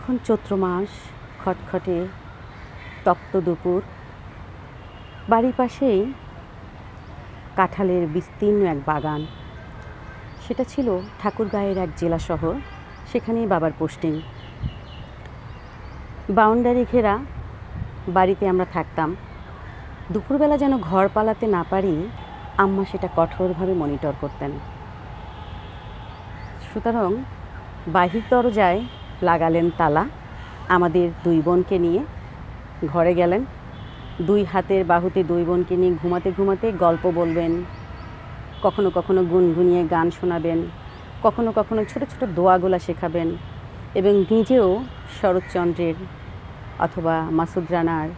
তখন চৈত্র মাস, খটখটে, তপ্ত দুপুর, বাড়ির পাশেই কাঁঠালের বিস্তীর্ণ এক বাগান। সেটা ছিল ঠাকুরগাঁয়ের এক জেলা শহর, সেখানেই বাবার পোস্টিং। বাউন্ডারি ঘেরা বাড়িতে আমরা থাকতাম। দুপুরবেলা যেন ঘর পালাতে না পারি, আম্মা সেটা কঠোরভাবে মনিটর করতেন। সুতরাং বাহির দরজায় লাগালেন তালা। আমাদের দুই বোনকে নিয়ে ঘরে গেলেন। দুই হাতের বাহুতে দুই বোনকে নিয়ে ঘুমাতে ঘুমাতে গল্প বলবেন, কখনো কখনো গুনগুনিয়ে গান শোনাবেন, কখনো কখনো ছোট ছোট দোয়াগুলা শেখাবেন এবং নিজেও শরৎচন্দ্রের অথবা মাসুদ রানার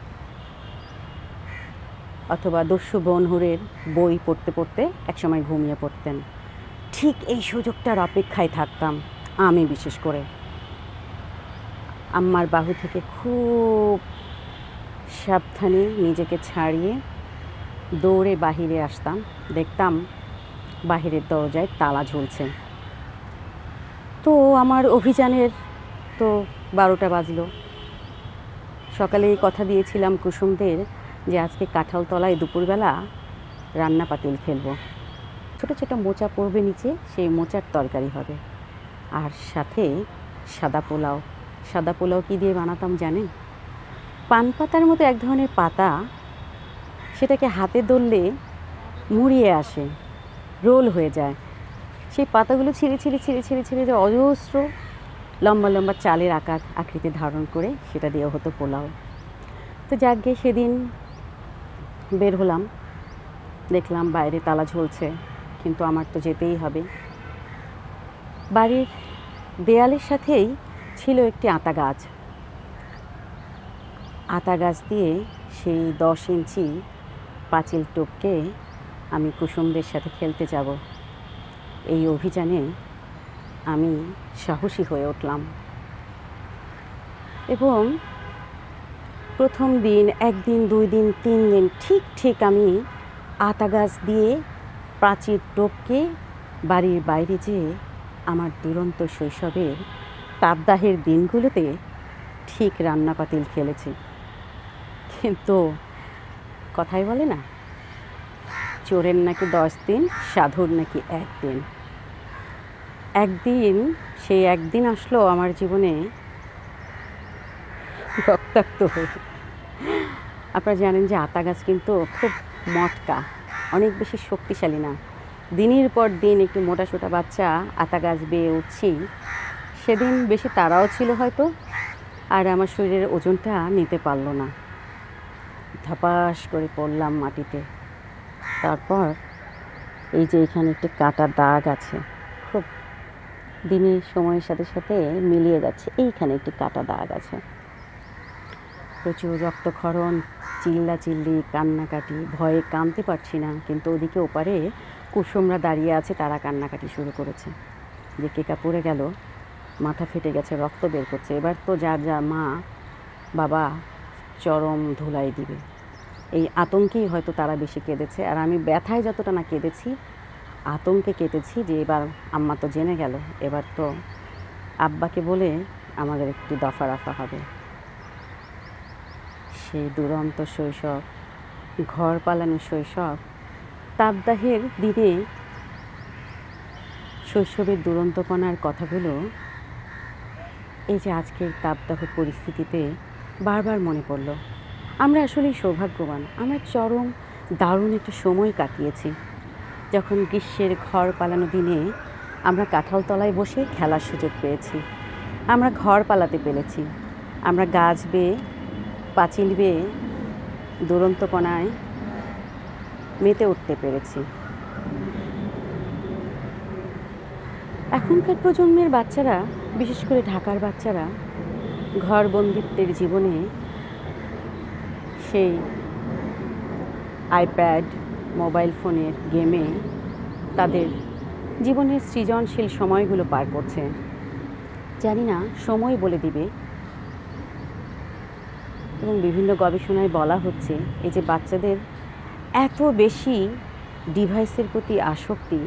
অথবা দস্যু বনহুরের বই পড়তে পড়তে একসময় ঘুমিয়ে পড়তেন। ঠিক এই সুযোগটার অপেক্ষায় থাকতাম, আমি বিশেষ করে। আম্মার বাহু থেকে খুব সাবধানে নিজেকে ছাড়িয়ে দৌড়ে বাহিরে আসতাম। দেখতাম বাহিরের দরজায় তালা ঝুলছে। তো আমার অভিযানের তো বারোটা বাজলো। সকালেই কথা দিয়েছিলাম কুসুমদের যে আজকে কাঁঠালতলায় দুপুরবেলা রান্না পাতিল ফেলব। ছোটো ছোটো মোচা পড়বে নিচে, সেই মোচার তরকারি হবে। আর সাথে সাদা পোলাও। সাদা পোলাও কী দিয়ে বানাতাম জানেন? পান পাতার মতো এক ধরনের পাতা, সেটাকে হাতে ধরলে মুড়িয়ে আসে, রোল হয়ে যায়। সেই পাতাগুলো ছিঁড়ে ছিঁড়ে ছিঁড়ে ছিঁড়ে ছিঁড়ে যে অজস্র লম্বা লম্বা চালের আকার আকৃতি ধারণ করে সেটা দিয়ে হতো পোলাও। তো যাক গিয়ে সেদিন বের হলাম, দেখলাম বাইরে তালা ঝুলছে, কিন্তু আমার তো যেতেই হবে। বাড়ির দেয়ালের সাথেই ছিল একটি আতা গাছ। আতা গাছ দিয়ে সেই দশ ইঞ্চি পাঁচিল টোপকে আমি কুসুমদের সাথে খেলতে যাব। এই অভিযানে আমি সাহসী হয়ে উঠলাম। এবং প্রথম দিন, একদিন, দুই দিন, তিন দিন ঠিক ঠিক আমি আতা গাছ দিয়ে প্রাচীর টোপকে বাড়ির বাইরে যেয়ে আমার দুরন্ত শৈশবের তাপদাহের দিনগুলোতে ঠিক রান্না পাতিল খেলেছি। কিন্তু কথাই বলে না, চোরের নাকি দশ দিন, সাধুর নাকি একদিন একদিন, সেই একদিন আসলো আমার জীবনে রক্তাক্ত হয়ে। আপনারা জানেন যে আতা গাছ কিন্তু খুব মটকা, অনেক বেশি শক্তিশালী না। দিনের পর দিন একটু মোটা সোটা বাচ্চা আতা গাছ বেয়ে উঠছি সেদিন বেশি তারাও ছিল হয়তো, আর আমার শরীরের ওজনটা নিতে পারল না। ধপাস করে পড়লাম মাটিতে। তারপর এই যে এখানে একটি কাটা দাগ আছে, খুব দিনের সময়ের সাথে সাথে মিলিয়ে যাচ্ছে, এইখানে একটি কাটা দাগ আছে। প্রচুর রক্তক্ষরণ চিল্লা চিল্লি কান্নাকাটি, ভয়ে কাঁদতে পারছি না, কিন্তু ওদিকে ওপারে কুসুমরা দাঁড়িয়ে আছে, তারা কান্নাকাটি শুরু করেছে। যে কেকা পড়ে গেল মাথা ফেটে গেছে, রক্ত বের করছে। এবার তো যার যা মা, বাবা চরম ধুলাই দিবে। এই আতঙ্কেই হয়তো তারা বেশি কেঁদেছে। আর আমি ব্যথায় যতটা না কেঁদেছি, আতঙ্কে কেটেছি যে এবার আম্মা তো জেনে গেল, এবার তো আব্বাকে বলে আমাদের একটু দফা রাফা হবে। সেই দুরন্ত শৈশব, ঘর পালানো শৈশব, তাপদাহের দিনে শৈশবের দুরন্তপনার কথাগুলো এই যে আজকের তাপদাহ পরিস্থিতিতে বারবার মনে পড়ল, আমরা আসলেই সৌভাগ্যবান, আমরা চরম দারুণ একটা সময় কাটিয়েছি। যখন গ্রীষ্মের ঘর পালানো দিনে আমরা কাঁঠালতলায় বসে খেলার সুযোগ পেয়েছি, আমরা ঘর পালাতে পেরেছি, আমরা গাছ বেয়ে, পাঁচিল বেয়ে দুরন্তপনায় মেতে উঠতে পেরেছি। এখনকার প্রজন্মের বাচ্চারা, বিশেষ করে ঢাকার বাচ্চারা, ঘর বন্দিত্বের জীবনে সেই আইপ্যাড, মোবাইল ফোনের গেমে তাদের জীবনের সৃজনশীল সময়গুলো পার করছে। জানি না, সময় বলে দিবে। এবং বিভিন্ন গবেষণায় বলা হচ্ছে, এই যে বাচ্চাদের এত বেশি ডিভাইসের প্রতি আসক্তি,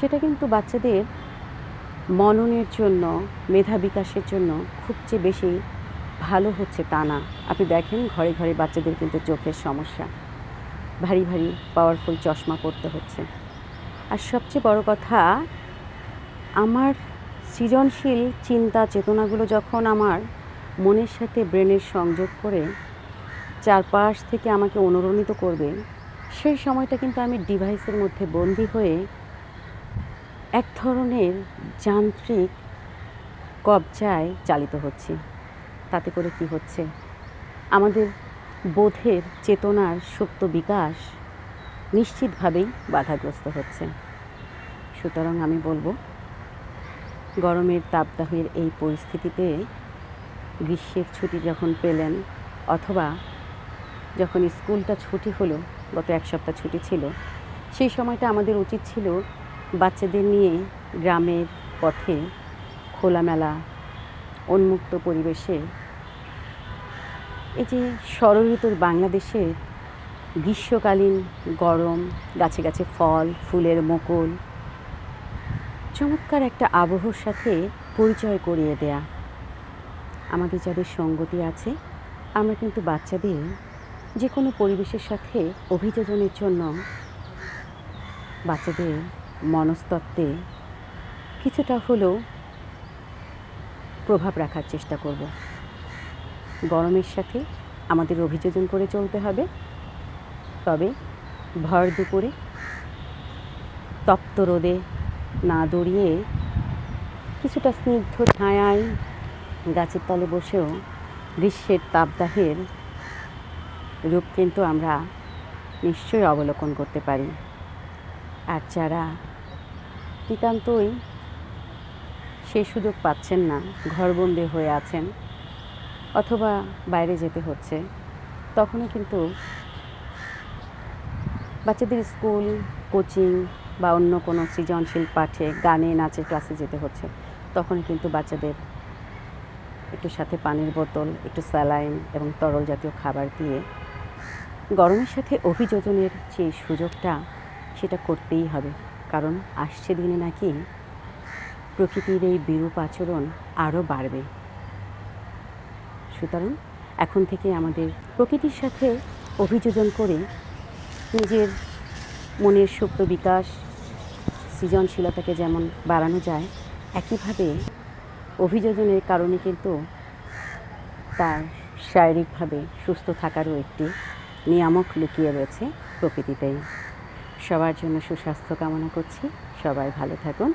সেটা কিন্তু বাচ্চাদের মননের জন্য, মেধা বিকাশের জন্য খুব যে বেশি ভালো হচ্ছে তা না। আপনি দেখেন ঘরে ঘরে বাচ্চাদের কিন্তু চোখের সমস্যা। ভারী ভারী পাওয়ারফুল চশমা পরতে হচ্ছে। আর সবচেয়ে বড় কথা, আমার সৃজনশীল চিন্তা চেতনাগুলো যখন আমার মনের সাথে ব্রেনের সংযোগ করে চারপাশ থেকে আমাকে অনুরণিত করবে, সেই সময়টা কিন্তু আমি ডিভাইসের মধ্যে বন্দি হয়ে এক ধরনের যান্ত্রিক কবজায় চালিত হচ্ছি। তাতে করে কি হচ্ছে? আমাদের বোধের চেতনার সুপ্ত বিকাশ নিশ্চিতভাবেই বাধাগ্রস্ত হচ্ছে। সুতরাং আমি বলব, গরমের তাপদাহের এই পরিস্থিতিতে গ্রীষ্মের ছুটি যখন পেলেন, অথবা যখন স্কুলটা ছুটি হলো, গত এক সপ্তাহ ছুটি ছিল, সেই সময়টা আমাদের উচিত ছিল বাচ্চাদের নিয়ে গ্রামের পথে খোলামেলা, উন্মুক্ত পরিবেশে এই যে ষড়ঋতুর বাংলাদেশে গ্রীষ্মকালীন গরম, গাছে গাছে ফল, ফুলের মুকুল, চমৎকার একটা আবহর সাথে পরিচয় করিয়ে দেয়া। আমাদের যাদের সঙ্গতি আছে, আমরা কিন্তু বাচ্চাদের যে কোনো পরিবেশের সাথে অভিযোজনের জন্য বাচ্চাদের মনস্তত্ত্বে কিছুটা হলেও প্রভাব রাখার চেষ্টা করব। গরমের সাথে আমাদের অভিযোজন করে চলতে হবে। তবে ভর দুপুরে তপ্ত রোদে না দৌড়িয়ে কিছুটা স্নিগ্ধ ছায়ায় গাছের তলে বসেও গ্রীষ্মের তাপদাহের রূপ কিন্তু আমরা নিশ্চয়ই অবলোকন করতে পারি। আর যারা নিতান্তই সে সুযোগ পাচ্ছেন না, ঘরবন্দি হয়ে আছেন অথবা বাইরে যেতে হচ্ছে। তখনও কিন্তু বাচ্চাদের স্কুল, কোচিং বা অন্য কোনো সৃজনশীল পাঠে গানে, নাচের ক্লাসে যেতে হচ্ছে। তখন কিন্তু বাচ্চাদের একটু সাথে পানির বোতল, একটু স্যালাইন এবং তরল জাতীয় খাবার দিয়ে গরমের সাথে অভিযোজনের যে সুযোগটা, সেটা করতেই হবে। কারণ আসছে দিনে নাকি প্রকৃতির এই বিরূপ আচরণ আরও বাড়বে। সুতরাং এখন থেকে আমাদের প্রকৃতির সাথে অভিযোজন করে নিজের মনের সুপ্ত বিকাশ, সৃজনশীলতাকে যেমন বাড়ানো যায়, একইভাবে অভিযোজনের কারণে কিন্তু তার শারীরিকভাবে সুস্থ থাকারও একটি নিয়ামক লুকিয়ে রয়েছে প্রকৃতিতেই। সবার জন্য সুস্বাস্থ্য কামনা করছি। সবাই ভালো থাকুন।